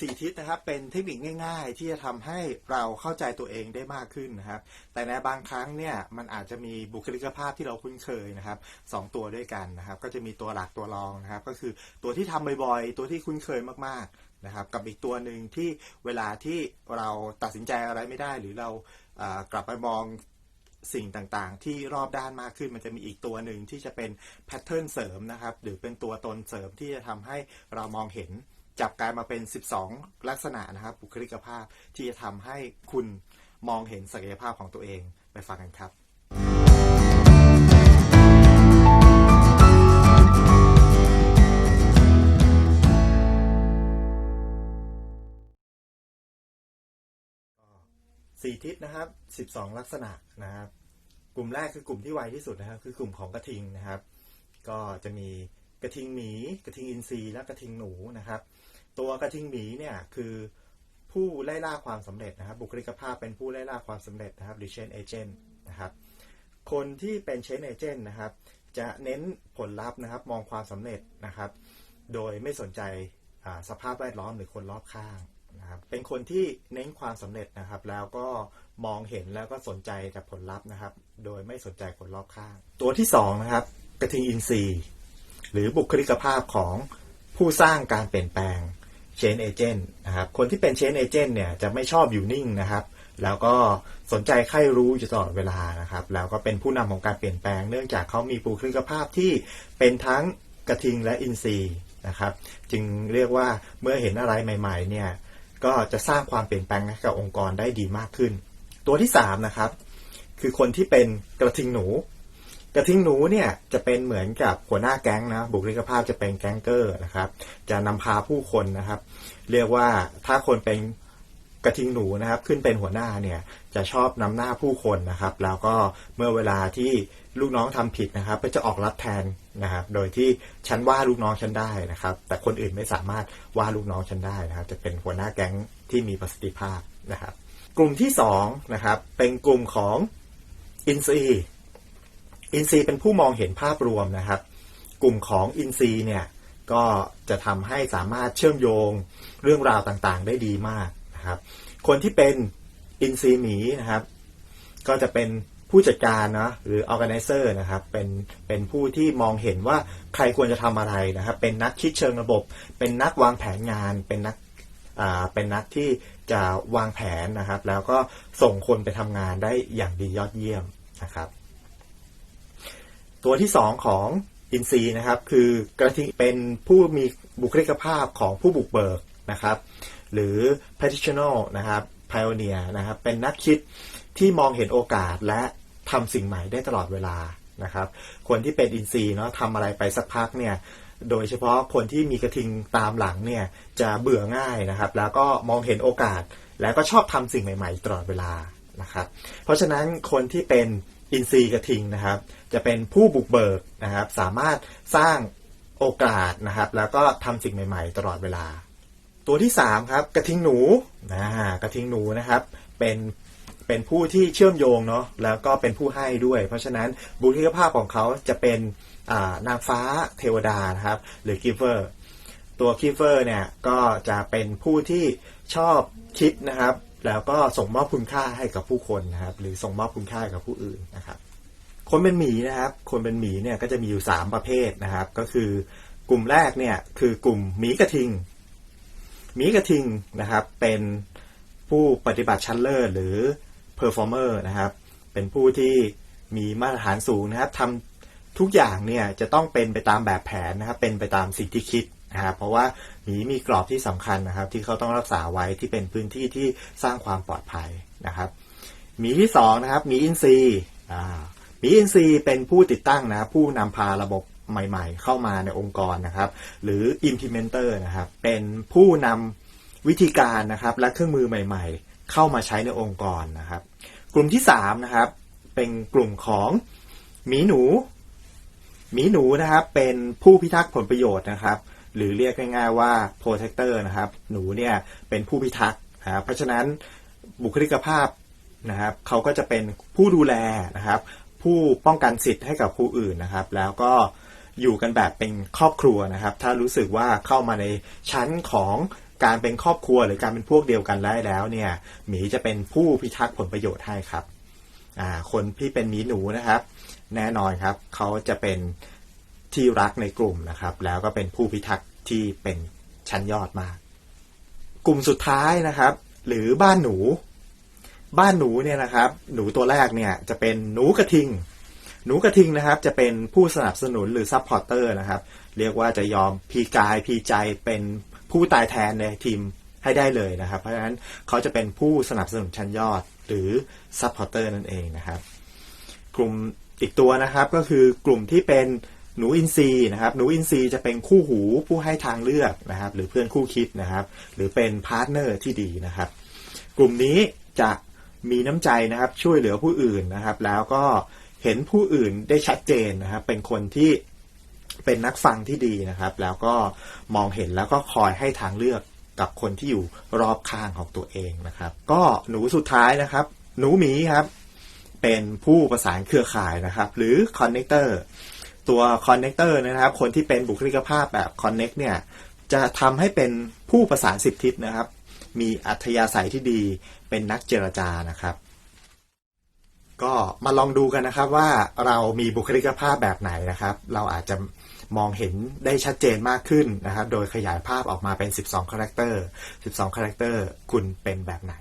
สี่ทิศนะครับเป็นเทคนิคง่าย ๆ ที่จะทำให้เราเข้าใจตัวเองได้มากขึ้นนะครับ แต่ในบางครั้งเนี่ยมันอาจจะมีบุคลิกภาพที่เราคุ้นเคยนะครับสองตัวด้วยกันนะครับ ก็จะมีตัวหลักตัวรองนะครับ ก็คือตัวที่ทำบ่อยๆ ตัวที่คุ้นเคยมากๆนะครับ กับอีกตัวหนึ่งที่เวลาที่เราตัดสินใจอะไรไม่ได้ หรือเรากลับไปมองสิ่งต่างๆ ที่รอบด้านมากขึ้นมันจะมีอีกตัวหนึ่งที่จะเป็นแพทเทิร์นเสริมนะครับ หรือเป็นตัวตนเสริมที่จะทำให้เรามองเห็น จับกลายมาเป็น 12 ลักษณะนะครับบุคลิกภาพที่จะทำให้คุณมองเห็นศักยภาพของตัวเองไปฟังกันครับ สี่ทิศนะครับ 12 ลักษณะนะครับ กลุ่มแรกคือกลุ่มที่ไวที่สุดนะครับ คือกลุ่มของกระทิงนะครับ ก็จะมี กระทิงหมี กระทิงอินทรีและกระทิงหนูนะครับ ตัวกระทิงหมีเนี่ยคือผู้ไล่ล่าความสำเร็จนะครับ บุคลิกภาพเป็นผู้ไล่ล่าความสำเร็จนะครับหรือ chain agent นะครับ คนที่เป็น chain agent นะครับ จะเน้นผลลัพธ์นะครับ มองความสำเร็จนะครับ โดยไม่สนใจสภาพแวดล้อมหรือคนรอบข้างนะครับ เป็นคนที่เน้นความสำเร็จนะครับ แล้วก็มองเห็นแล้วก็สนใจแต่ผลลัพธ์นะครับ โดยไม่สนใจคนรอบข้าง ตัวที่สองนะครับกระทิงอินทรีย์ หรือบุคลิกภาพของผู้สร้างการเปลี่ยนแปลง Change Agent นะครับคนที่เป็น Change Agent เนี่ยจะไม่ชอบอยู่นิ่งนะครับ แล้วก็สนใจใครรู้อยู่ตลอดเวลานะครับ แล้วก็เป็นผู้นำของการเปลี่ยนแปลง เนื่องจากเขามีบุคลิกภาพที่เป็นทั้งกระทิงและอินทรีย์นะครับ จึงเรียกว่าเมื่อเห็นอะไรใหม่ๆเนี่ยก็จะสร้างความเปลี่ยนแปลงให้กับองค์กรได้ดีมากขึ้น ตัวที่สามนะครับคือคนที่เป็นกระทิงหนู กระทิงหนูเนี่ยจะเป็นเหมือนกับหัวหน้าแก๊งนะบุคลิกภาพจะเป็นแก๊งเกอร์นะครับ จะนำพาผู้คนนะครับ เรียกว่าถ้าคนเป็นกระทิงหนูนะครับ ขึ้นเป็นหัวหน้าเนี่ยจะชอบนำหน้าผู้คนนะครับ แล้วก็เมื่อเวลาที่ลูกน้องทำผิดนะครับ ก็จะออกรับแทนนะครับ โดยที่ฉันว่าลูกน้องฉันได้นะครับ แต่คนอื่นไม่สามารถว่าลูกน้องฉันได้นะครับ จะเป็นหัวหน้าแก๊งที่มีประสิทธิภาพนะครับ กลุ่มที่สองนะครับเป็นกลุ่มของอินซี อินซีย์เป็นผู้มองเห็นภาพรวมนะครับ กลุ่มของอินซีย์เนี่ยก็จะทำให้สามารถเชื่อมโยงเรื่องราวต่างๆ ได้ดีมากนะครับ คนที่เป็นอินซีย์หมีนะครับ ก็จะเป็นผู้จัดการเนาะหรือ organizer นะครับเป็นเป็นผู้ที่มองเห็นว่าใครควรจะทำอะไรนะครับ เป็นนักคิดเชิงระบบ เป็นนักวางแผนงาน เป็นนักอ่าเป็นนักที่จะวางแผนนะครับ แล้วก็ส่งคนไปทำงานได้อย่างดียอดเยี่ยมนะครับ ตัวที่สองของอินซีนะครับ คือกระทิงเป็นผู้มีบุคลิกภาพของผู้บุกเบิกนะครับ หรือ petitional นะครับ pioneer นะครับ เป็นนักคิดที่มองเห็นโอกาสและทำสิ่งใหม่ได้ตลอดเวลานะครับ คนที่เป็นอินซีเนาะทำอะไรไปสักพักเนี่ยโดยเฉพาะคนที่มีกระทิงตามหลังเนี่ยจะเบื่อง่ายนะครับ แล้วก็มองเห็นโอกาส แล้วก็ชอบทำสิ่งใหม่ ๆ ตลอดเวลานะครับ เพราะฉะนั้นคนที่เป็น อินซีย์กระทิงนะครับ จะเป็นผู้บุกเบิกนะครับ สามารถสร้างโอกาสนะครับ แล้วก็ทำสิ่งใหม่ ๆ ตลอดเวลา ตัวที่สามครับกระทิงหนูนะกระทิงหนูนะครับ เป็นเป็นผู้ที่เชื่อมโยงเนาะแล้วก็เป็นผู้ให้ด้วย เพราะฉะนั้นบุคลิกภาพของเขาจะเป็นานางฟ้าเทวดานะครับ หรือกิฟเวอร์ตัวคิฟเวอร์เนี่ยก็จะเป็นผู้ที่ชอบคิดนะครับ แล้วก็ส่งมอบคุณค่าให้กับผู้คนนะครับ หรือส่งมอบคุณค่ากับผู้อื่นนะครับ คนเป็นหมีนะครับ คนเป็นหมีเนี่ยก็จะมีอยู่สามประเภทนะครับ ก็คือกลุ่มแรกเนี่ยคือกลุ่มหมีกระทิงหมีกระทิงนะครับ เป็นผู้ปฏิบัติชั้นเลิศหรือ performer นะครับ เป็นผู้ที่มีมาตรฐานสูงนะครับทำทุกอย่างเนี่ยจะต้องเป็นไปตามแบบแผนนะครับ เป็นไปตามสิ่งที่คิด นะครับเพราะว่าหมีมีกรอบที่สำคัญนะครับ ที่เขาต้องรักษาไว้ที่เป็นพื้นที่ที่สร้างความปลอดภัยนะครับหมีที่สองนะครับหมีอินซีย์หมีอินซีย์เป็นผู้ติดตั้งนะครับผู้นำพาระบบใหม่ ๆ เข้ามาในองค์กรนะครับ หรือ implementer นะครับเป็นผู้นำวิธีการนะครับและเครื่องมือใหม่ ๆ เข้ามาใช้ในองค์กรนะครับ กลุ่มที่สามนะครับเป็นกลุ่มของหมีหนูหมีหนูนะครับเป็นผู้พิทักษ์ผลประโยชน์นะครับ หรือเรียกง่ายๆว่า protector นะครับ หนูเนี่ยเป็นผู้พิทักษ์นะครับเพราะฉะนั้นบุคลิกภาพนะครับเขาก็จะเป็นผู้ดูแลนะครับ ผู้ป้องกันสิทธิ์ให้กับผู้อื่นนะครับ แล้วก็อยู่กันแบบเป็นครอบครัวนะครับ ถ้ารู้สึกว่าเข้ามาในชั้นของการเป็นครอบครัวหรือการเป็นพวกเดียวกันได้แล้วเนี่ยหมีจะเป็นผู้พิทักษ์ผลประโยชน์ให้ครับอ่าคนที่เป็นหมีหนูนะครับ แน่นอนครับเขาจะเป็น ที่รักในกลุ่มนะครับ แล้วก็เป็นผู้พิทักษ์ที่เป็นชั้นยอดมาก กลุ่มสุดท้ายนะครับ หรือบ้านหนู บ้านหนูเนี่ยนะครับ หนูตัวแรกเนี่ยจะเป็นหนูกระทิง หนูกระทิงนะครับจะเป็นผู้สนับสนุนหรือซัพพอร์เตอร์นะครับ เรียกว่าจะยอมพีกายพีใจเป็นผู้ตายแทนในทีมให้ได้เลยนะครับ เพราะฉะนั้นเขาจะเป็นผู้สนับสนุนชั้นยอดหรือซัพพอร์เตอร์นั่นเองนะครับ กลุ่มอีกตัวนะครับก็คือกลุ่มที่เป็น หนูอินทรีย์นะครับหนูอินทรีย์จะเป็นคู่หูผู้ให้ทางเลือกนะครับ หรือเพื่อนคู่คิดนะครับ หรือเป็นพาร์ทเนอร์ที่ดีนะครับ กลุ่มนี้จะมีน้ำใจนะครับช่วยเหลือผู้อื่นนะครับ แล้วก็เห็นผู้อื่นได้ชัดเจนนะครับ เป็นคนที่เป็นนักฟังที่ดีนะครับ แล้วก็มองเห็นแล้วก็คอยให้ทางเลือกกับคนที่อยู่รอบข้างของตัวเองนะครับ ก็หนูสุดท้ายนะครับ หนูหมีครับ เป็นผู้ประสานเครือข่ายนะครับ หรือคอนเน c เตอร์ ตัวคอนเน c เตอร์นะครับ คนที่เป็นบุคลิกภาพแบบคอนเน c เนี่ยจะทำให้เป็นผู้ประสานสิบทิศนะครับ มีอัธยาศัยที่ดีเป็นนักเจรจานะครับ ก็มาลองดูกันนะครับว่าเรามีบุคลิกภาพแบบไหนนะครับ เราอาจจะมองเห็นได้ชัดเจนมากขึ้นนะครับ โดยขยายภาพออกมาเป็น 12 คาแรคเตอร์ 12 คาแรคเตอร์ คุณเป็นแบบไหน